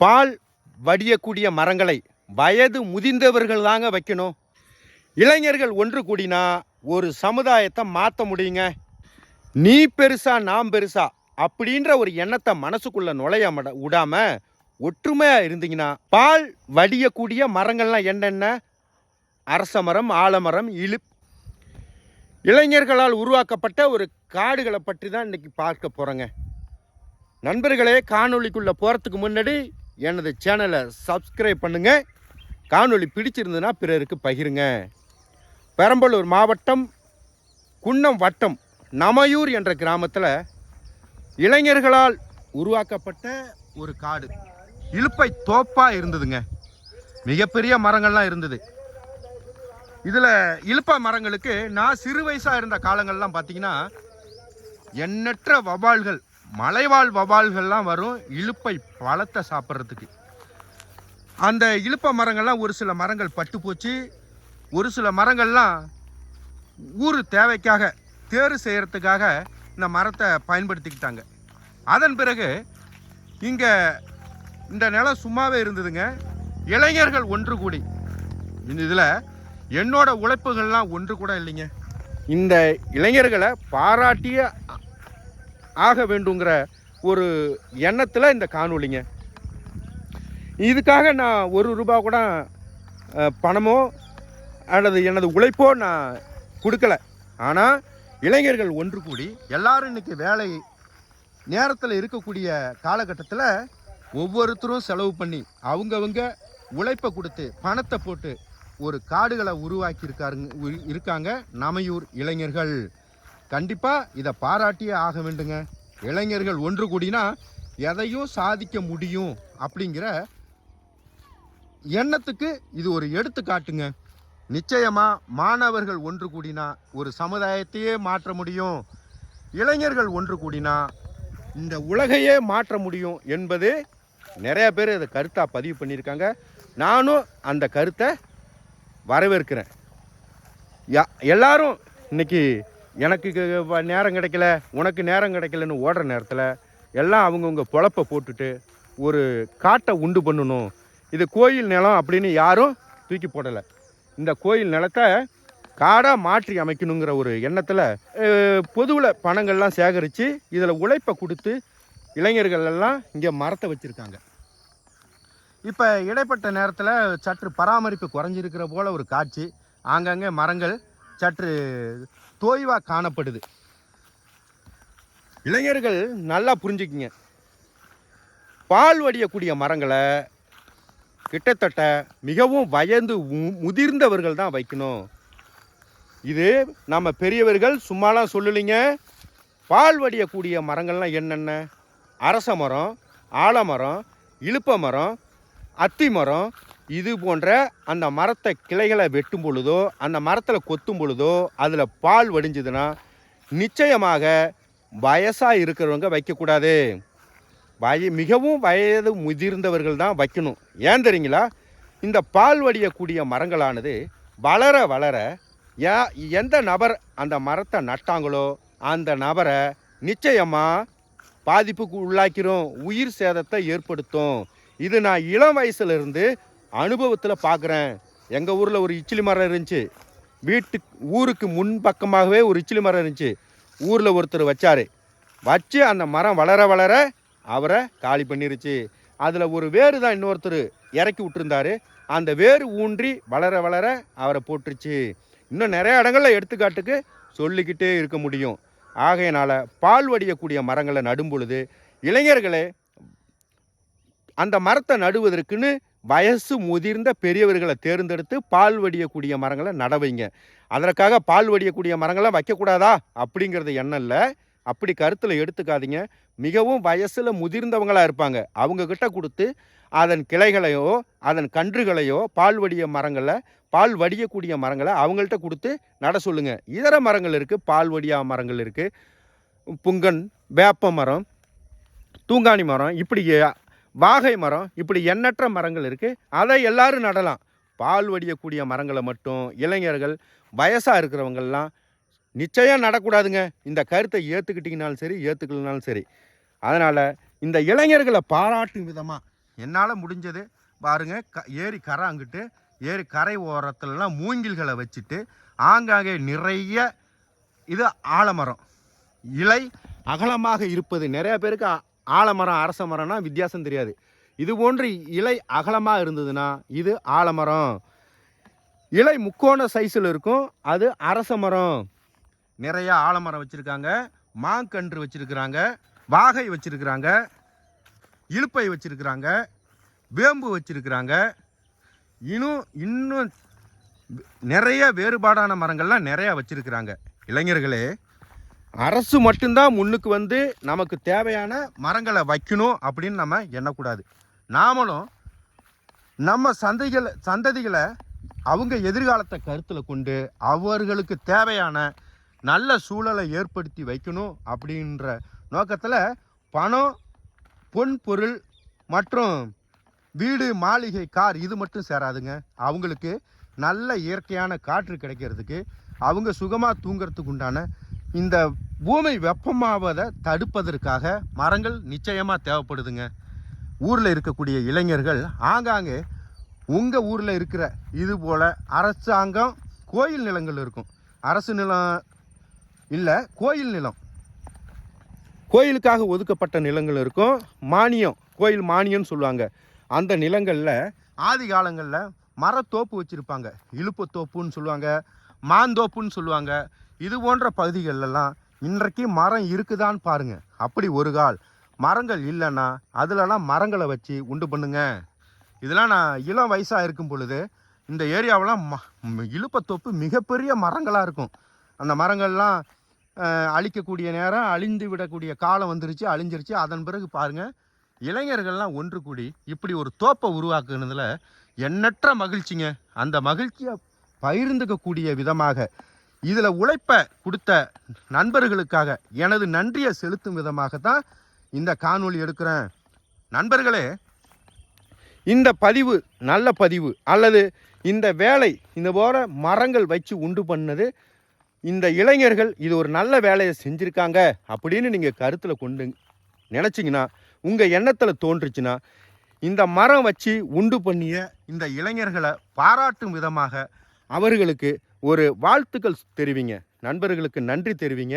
பால் வடியக்கூடிய மரங்களை வயது முதிர்ந்தவர்கள் தாங்க வைக்கணும். இளைஞர்கள் ஒன்று கூடினா ஒரு சமுதாயத்தை மாற்ற முடியுங்க. நீ பெருசா நாம் பெருசா அப்படின்ற ஒரு எண்ணத்தை மனசுக்குள்ள நுழைய மட விடாம ஒற்றுமையாக இருந்தீங்கன்னா பால் வடியக்கூடிய மரங்கள்லாம் என்னென்ன? அரச மரம் ஆலமரம் இழு இளைஞர்களால் உருவாக்கப்பட்ட ஒரு காடுகளை பற்றி தான் இன்னைக்கு பார்க்க போகிறோங்க நண்பர்களே காணொளிக்குள்ளே போகிறதுக்கு முன்னாடி எனது சேனலை சப்ஸ்கிரைப் பண்ணுங்கள் காணொலி பிடிச்சிருந்ததுன்னா பிறருக்கு பகிருங்க. பெரம்பலூர் மாவட்டம் குன்னம் வட்டம் நமையூர் என்ற கிராமத்தில் இளைஞர்களால் உருவாக்கப்பட்ட ஒரு காடு. இழுப்பை தோப்பாக இருந்ததுங்க. மிகப்பெரிய மரங்கள்லாம் இருந்தது. இதில் இழுப்பா மரங்களுக்கு நான் சிறு வயசாக இருந்த காலங்கள்லாம் பார்த்தீங்கன்னா எண்ணற்ற வவால்கள் மலைவாழ் வவால்கள்லாம் வரும் இழுப்பை பழத்தை சாப்பிட்றதுக்கு. அந்த இழுப்ப மரங்கள்லாம் ஒரு சில மரங்கள் பட்டு போச்சு. ஒரு சில மரங்கள்லாம் ஊர் தேவைக்காக தேர் செய்கிறதுக்காக இந்த மரத்தை பயன்படுத்திக்கிட்டாங்க. அதன் பிறகு இங்கே இந்த நிலம் சும்மாவே இருந்ததுங்க. இளைஞர்கள் ஒன்று கூடி. இந்த இதில் என்னோட உழைப்புகள்லாம் ஒன்று கூட இல்லைங்க. இந்த இளைஞர்களை பாராட்டிய ஆக வேண்டுங்கிற ஒரு எண்ணத்தில் இந்த காணொளிங்க. இதுக்காக நான் ஒரு ரூபா கூட பணமோ அல்லது எனது உழைப்போ நான் கொடுக்கல. ஆனால் இளைஞர்கள் ஒன்று கூடி எல்லாரும் இன்னைக்கு வேலை நேரத்தில் இருக்கக்கூடிய காலகட்டத்தில் ஒவ்வொருத்தரும் செலவு பண்ணி அவங்கவுங்க உழைப்பை கொடுத்து பணத்தை போட்டு ஒரு காடுகளை உருவாக்கி இருக்காருங்க உரு- இருக்காங்க நமையூர் இளைஞர்கள். கண்டிப்பாக இதை பாராட்டியே ஆக வேண்டுங்க. இளைஞர்கள் ஒன்று கூடினா எதையும் சாதிக்க முடியும் அப்படிங்கிற எண்ணத்துக்கு இது ஒரு எடுத்துக்காட்டுங்க. நிச்சயமாக மாணவர்கள் ஒன்று கூடினா ஒரு சமுதாயத்தையே மாற்ற முடியும். இளைஞர்கள் ஒன்று கூடினா இந்த உலகையே மாற்ற முடியும் என்பது நிறைய பேர் இதை கருத்தாக பதிவு பண்ணியிருக்காங்க. நானும் அந்த கருத்தை வரவேற்கிறேன். யா- எல்லாரும் இன்னைக்கு எனக்கு நேரம் கிடைக்கல உனக்கு நேரம் கிடைக்கலன்னு ஓடுற நேரத்தில் எல்லாம் அவங்கவுங்க பொழப்பை போட்டுட்டு ஒரு காட்டை உண்டு பண்ணணும். இது கோயில் நிலம் அப்படின்னு யாரும் தூக்கி போடலை. இந்த கோயில் நிலத்தை காடாக மாற்றி அமைக்கணுங்கிற ஒரு எண்ணத்தில் பொதுவில் பணங்கள்லாம் சேகரித்து இதில் உழைப்பை கொடுத்து இளைஞர்கள் எல்லாம் இங்கே மரத்தை வச்சுருக்காங்க. இப்போ இடைப்பட்ட நேரத்தில் சற்று பராமரிப்பு குறைஞ்சிருக்கிற போல் ஒரு காட்சி. ஆங்காங்கே மரங்கள் சற்று தோய்வாக காணப்படுது. இளைஞர்கள் நல்லா புரிஞ்சுக்கிங்க. பால் வடியக்கூடிய மரங்களை கிட்டத்தட்ட மிகவும் வயந்து முதிர்ந்தவர்கள் தான் வைக்கணும். இது நம்ம பெரியவர்கள் சும்மாலாம் சொல்லலைங்க. பால் வடியக்கூடிய மரங்கள்லாம் என்னென்ன? அரச மரம் ஆலமரம் இழுப்ப மரம் அத்தி மரம் இது போன்ற அந்த மரத்தை கிளைகளை வெட்டும் பொழுதோ அந்த மரத்தில் கொத்தும் பொழுதோ அதில் பால் வடிஞ்சதுன்னா நிச்சயமாக வயசாக இருக்கிறவங்க வைக்கக்கூடாது. வய மிகவும் வயது முதிர்ந்தவர்கள் தான் வைக்கணும். ஏன் தெரியுங்களா? இந்த பால் வடியக்கூடிய மரங்களானது வளர வளர எந்த நபர் அந்த மரத்தை நட்டாங்களோ அந்த நபரை நிச்சயமாக பாதிப்புக்கு உள்ளாக்கிறோம் உயிர் சேதத்தை ஏற்படுத்தும். இது நான் இளம் வயசுலேருந்து அனுபவத்தில் பார்க்குறேன் எங்கள் ஊரில் ஒரு இச்சிலி மரம் இருந்துச்சு. வீட்டுக்கு ஊருக்கு முன் பக்கமாகவே ஒரு இச்சிலி மரம் இருந்துச்சு. ஊரில் ஒருத்தர் வச்சார். வச்சு அந்த மரம் வளர வளர அவரை காலி பண்ணிருச்சு. அதில் ஒரு வேறு தான் இன்னொருத்தர் இறக்கி விட்டுருந்தாரு. அந்த வேர் ஊன்றி வளர வளர அவரை போட்டுருச்சு. இன்னும் நிறைய இடங்களில் எடுத்துக்காட்டுக்கு சொல்லிக்கிட்டே இருக்க முடியும். ஆகையினால் பால் வடியக்கூடிய மரங்களை நடும் பொழுது இளைஞர்களே அந்த மரத்தை நடுவதற்குன்னு வயசு முதிர்ந்த பெரியவர்களை தேர்ந்தெடுத்து பால் வடியக்கூடிய மரங்களை நடவைங்க அதற்காக பால் வடியக்கூடிய மரங்களை வைக்கக்கூடாதா? அப்படிங்கிறது எண்ணம் இல்லை. அப்படி கருத்தில் எடுத்துக்காதீங்க. மிகவும் வயசில் முதிர்ந்தவங்களாக இருப்பாங்க. அவங்கக்கிட்ட கொடுத்து அதன் கிளைகளையோ அதன் கன்றுகளையோ பால் வடிய மரங்களை பால் வடியக்கூடிய மரங்களை அவங்கள்ட்ட கொடுத்து நட சொல்லுங்கள் இதர மரங்கள் இருக்குது பால் வடியா மரங்கள் இருக்குது புங்கன் வேப்ப மரம் தூங்காணி மரம் இப்படி வாகை மரம் இப்படி எண்ணற்ற மரங்கள் இருக்குது அதை எல்லாரும் நடலாம். பால் வடியக்கூடிய மரங்களை மட்டும் இளைஞர்கள் வயசாக இருக்கிறவங்கள்லாம் நிச்சயம் நடக்கூடாதுங்க. இந்த கருத்தை ஏற்றுக்கிட்டிங்கனாலும் சரி ஏற்றுக்கலனாலும் சரி. அதனால் இந்த இளைஞர்களை பாராட்டும் விதமாக என்னால் முடிஞ்சது. பாருங்க க ஏரி கரை அங்கிட்டு ஏரி கரை ஓரத்துலலாம் மூங்கில்களை வச்சுட்டு ஆங்காங்கே நிறைய இது ஆலமரம். இலை அகலமாக இருப்பது நிறைய பேருக்கு ஆலமரம் அரச மரம்னா வித்தியாசம் தெரியாது. இது போன்று இலை அகலமாக இருந்ததுன்னா இது ஆலமரம். இலை முக்கோண சைஸில் இருக்கும் அது அரச மரம். நிறைய ஆலமரம் வச்சுருக்காங்க மாங்கன்று வச்சுருக்குறாங்க வாகை வச்சுருக்குறாங்க இலுப்பை வச்சுருக்குறாங்க வேம்பு வச்சுருக்குறாங்க. இன்னும் இன்னும் நிறைய வேறுபாடான மரங்கள்லாம் நிறையா வச்சுருக்குறாங்க. இளைஞர்களே அரசு மட்டும்தான் முன்னுக்கு வந்து நமக்கு தேவையான மரங்களை வைக்கணும் அப்படின்னு நம்ம எண்ணக்கூடாது. நாமளும் நம்ம சந்தைகளை சந்ததிகளை அவங்க எதிர்காலத்தை கருத்தில் கொண்டு அவர்களுக்கு தேவையான நல்ல சூழலை ஏற்படுத்தி வைக்கணும் அப்படின்ற நோக்கத்தில் பணம் பொன் பொருள் மற்றும் வீடு மாளிகை கார் இது மட்டும் சேராதுங்க. அவங்களுக்கு நல்ல இயற்கையான காற்று கிடைக்கிறதுக்கு அவங்க சுகமாக தூங்கிறதுக்கு உண்டான இந்த பூமி வெப்பமாவதை தடுப்பதற்காக மரங்கள் நிச்சயமாக தேவைப்படுதுங்க. ஊரில் இருக்கக்கூடிய இளைஞர்கள் ஆங்காங்கே உங்கள் ஊரில் இருக்கிற இது போல் அரசாங்கம் கோயில் நிலங்கள் இருக்கும். அரசு நிலம் இல்லை கோயில் நிலம். கோயிலுக்காக ஒதுக்கப்பட்ட நிலங்கள் இருக்கும். மானியம் கோயில் மானியம்னு சொல்லுவாங்க. அந்த நிலங்களில் ஆதி காலங்களில் மரத்தோப்பு வச்சுருப்பாங்க. இழுப்புத்தோப்புன்னு சொல்லுவாங்க மாந்தோப்புன்னு சொல்லுவாங்க. இது போன்ற பகுதிகளெல்லாம் இன்றைக்கு மரம் இருக்குதான்னு பாருங்க. அப்படி ஒரு கால். மரங்கள் இல்லைன்னா அதிலலாம் மரங்களை வச்சு உண்டு பண்ணுங்க. இதெல்லாம் நான் இளம் வயசாக இருக்கும் பொழுது இந்த ஏரியாவெலாம் ம ம், இலுப்பத்தோப்பு மிகப்பெரிய மரங்களாக இருக்கும். அந்த மரங்கள்லாம் அழிக்கக்கூடிய நேரம் அழிந்து விடக்கூடிய காலம் வந்துருச்சு அழிஞ்சிருச்சு. அதன் பிறகு பாருங்க இளைஞர்கள்லாம் ஒன்று கூடி இப்படி ஒரு தோப்பை உருவாக்குனதில் எண்ணற்ற மகிழ்ச்சிங்க. அந்த மகிழ்ச்சியை பகிர்ந்துக்கக்கூடிய விதமாக இதில் உழைப்பை கொடுத்த நண்பர்களுக்காக எனது நன்றியை செலுத்தும் விதமாக தான் இந்த காணொளி எடுக்கிறேன். நண்பர்களே இந்த பதிவு நல்ல பதிவு அல்லது இந்த வேலை இந்த போல மரங்கள் வச்சு உண்டு பண்ணது இந்த இளைஞர்கள் இது ஒரு நல்ல வேலையை செஞ்சுருக்காங்க அப்படின்னு நீங்கள் கருத்தில் கொண்டு நினச்சிங்கன்னா உங்கள் எண்ணத்தில் தோன்றுச்சுன்னா இந்த மரம் வச்சு உண்டு பண்ணிய இந்த இளைஞர்களை பாராட்டும் விதமாக அவர்களுக்கு ஒரு வாழ்த்துக்கள் தெரிவிங்க. நண்பர்களுக்கு நன்றி தெரிவிங்க.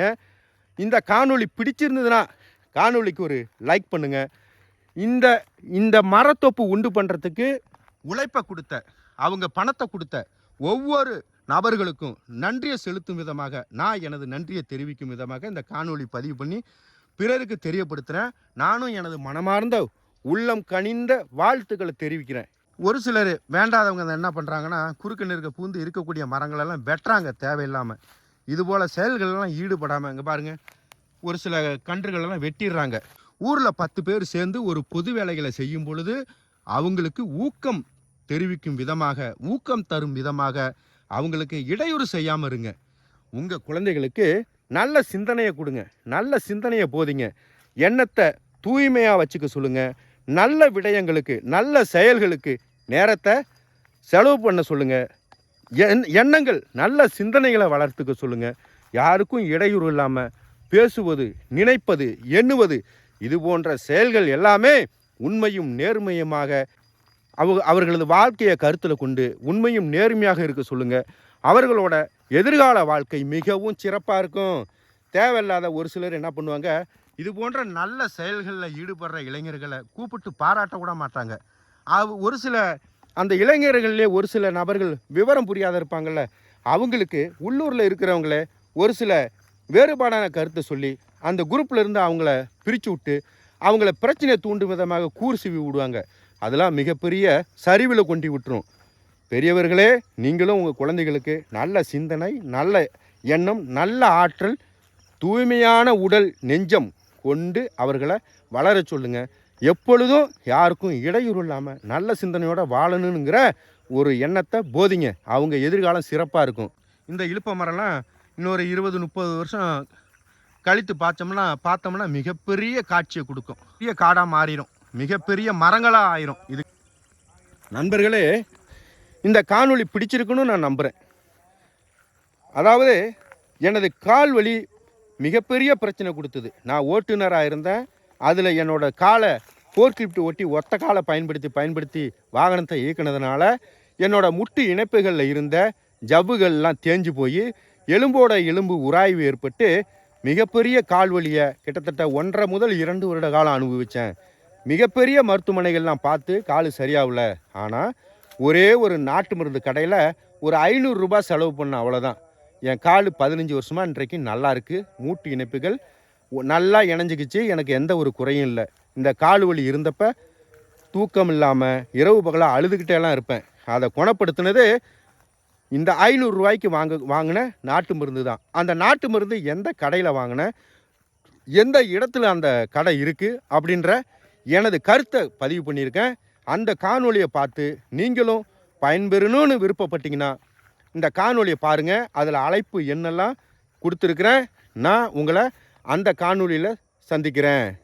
இந்த காணொளி பிடிச்சிருந்ததுன்னா காணொளிக்கு ஒரு லைக் பண்ணுங்க. இந்த இந்த மரத்தொப்பு உண்டு பண்ணுறதுக்கு உழைப்பை கொடுத்த அவங்க பணத்தை கொடுத்த ஒவ்வொரு நபர்களுக்கும் நன்றியை செலுத்தும் விதமாக நான் எனது நன்றியை தெரிவிக்கும் விதமாக இந்த காணொளி பதிவு பண்ணி பிறருக்கு தெரியப்படுத்துகிறேன் நானும் எனது மனமார்ந்த உள்ளம் கனிந்த வாழ்த்துக்களை தெரிவிக்கிறேன். ஒரு சிலர் வேண்டாதவங்க என்ன பண்ணுறாங்கன்னா குறுக்கு நெருக்க பூந்து இருக்கக்கூடிய மரங்களெல்லாம் வெட்டுறாங்க தேவையில்லாமல் இதுபோல் செயல்களெல்லாம் ஈடுபடாமல் இங்கே பாருங்கள் ஒரு சில கன்றுகளெல்லாம் வெட்டிடுறாங்க. ஊரில் பத்து பேர் சேர்ந்து ஒரு பொது வேலைகளை செய்யும் பொழுது அவங்களுக்கு ஊக்கம் தெரிவிக்கும் விதமாக ஊக்கம் தரும் விதமாக அவங்களுக்கு இடையூறு செய்யாமல் இருங்க. உங்கள் குழந்தைகளுக்கு நல்ல சிந்தனையை கொடுங்க. நல்ல சிந்தனையை போதிங்க. எண்ணத்தை தூய்மையாக வச்சுக்க சொல்லுங்கள் நல்ல விடயங்களுக்கு நல்ல செயல்களுக்கு நேரத்தை செலவு பண்ண சொல்லுங்கள் எண் எண்ணங்கள் நல்ல சிந்தனைகளை வளர்த்துக்க சொல்லுங்கள் யாருக்கும் இடையூறு இல்லாமல் பேசுவது நினைப்பது எண்ணுவது இது போன்ற செயல்கள் எல்லாமே உண்மையும் நேர்மையுமாக அவ அவர்களது வாழ்க்கையை கருத்தில் கொண்டு உண்மையும் நேர்மையாக இருக்க சொல்லுங்கள் அவர்களோட எதிர்கால வாழ்க்கை மிகவும் சிறப்பாக இருக்கும். தேவையில்லாத ஒரு சிலர் என்ன பண்ணுவாங்க இது போன்ற நல்ல செயல்களில் ஈடுபடுற இளைஞர்களை கூப்பிட்டு பாராட்ட கூட மாட்டாங்க. ஒரு சில அந்த இளைஞர்கள்லேயே ஒரு சில நபர்கள் விவரம் புரியாத இருப்பாங்கள்ல அவங்களுக்கு உள்ளூரில் இருக்கிறவங்கள ஒரு சில வேறுபாடான கருத்தை சொல்லி அந்த குரூப்ல இருந்து அவங்கள பிரித்து விட்டு அவங்கள பிரச்சனையை தூண்டும் விதமாக கூறு விடுவாங்க. அதெல்லாம் மிகப்பெரிய சரிவில் கொண்டு விட்டுரும். பெரியவர்களே நீங்களும் உங்கள் குழந்தைகளுக்கு நல்ல சிந்தனை நல்ல எண்ணம் நல்ல ஆற்றல் தூய்மையான உடல் நெஞ்சம் கொண்டு அவர்களை வளரச் சொல்லுங்க. எப்பொழுதும் யாருக்கும் இடையூறு இல்லாமல் நல்ல சிந்தனையோட வாழணுங்கிற ஒரு எண்ணத்தை போதிங்க. அவங்க எதிர்காலம் சிறப்பாக இருக்கும். இந்த இழுப்ப மரம்லாம் இன்னொரு இருபது முப்பது வருஷம் கழித்து பார்த்தோம்னா பார்த்தோம்னா மிகப்பெரிய காட்சியை கொடுக்கும். பெரிய காடாக மாறிடும். மிகப்பெரிய மரங்களாக ஆயிரும். இது நண்பர்களே இந்த காணொளி பிடிச்சிருக்குன்னு நான் நம்புகிறேன் அதாவது எனது கால் வலி மிகப்பெரிய பிரச்சனை கொடுத்தது. நான் ஓட்டுநராக இருந்தேன். அதில் என்னோட காலை ஃபோர்க்லிஃப்ட் ஒட்டி ஒத்த காலை பயன்படுத்தி பயன்படுத்தி வாகனத்தை இயக்குனதுனால என்னோடய முட்டு இணைப்புகளில் இருந்த ஜவ்வுகள்லாம் தேஞ்சு போய் எலும்போட எலும்பு உராய்வு ஏற்பட்டு மிகப்பெரிய கால் வலியை கிட்டத்தட்ட ஒன்றரை முதல் இரண்டு வருட காலம் அனுபவித்தேன் மிகப்பெரிய மருத்துவமனைகள்லாம் பார்த்து கால் சரியாகல. ஆனால் ஒரே ஒரு நாட்டு மருந்து கடையில் ஒரு ஐநூறுரூபா செலவு பண்ண அவ்வளோதான் என் கால் பதினஞ்சு வருஷமாக இன்றைக்கு நல்லா இருக்குது மூட்டு இணைப்புகள் நல்லா இணைஞ்சிக்கிச்சு. எனக்கு எந்த ஒரு குறையும் இல்லை. இந்த கால் வலி இருந்தப்ப தூக்கம் இல்லாமல் இரவு பகலாக அழுதுகிட்டேலாம் இருப்பேன். அதை குணப்படுத்தினது இந்த ஐநூறு ரூபாய்க்கு வாங்க வாங்கின நாட்டு மருந்து தான். அந்த நாட்டு மருந்து எந்த கடையில் வாங்கினேன் எந்த இடத்துல அந்த கடை இருக்குது அப்படின்ற எனது கருத்தை பதிவு பண்ணியிருக்கேன். அந்த காணொலியை பார்த்து நீங்களும் பயன்பெறணும்னு விருப்பப்பட்டீங்கன்னா இந்த காணொலியை பாருங்கள் அதில் அழைப்பு என்னெல்லாம் கொடுத்துருக்குறேன். நான் உங்களை அந்த காணொலியில் சந்திக்கிறேன்.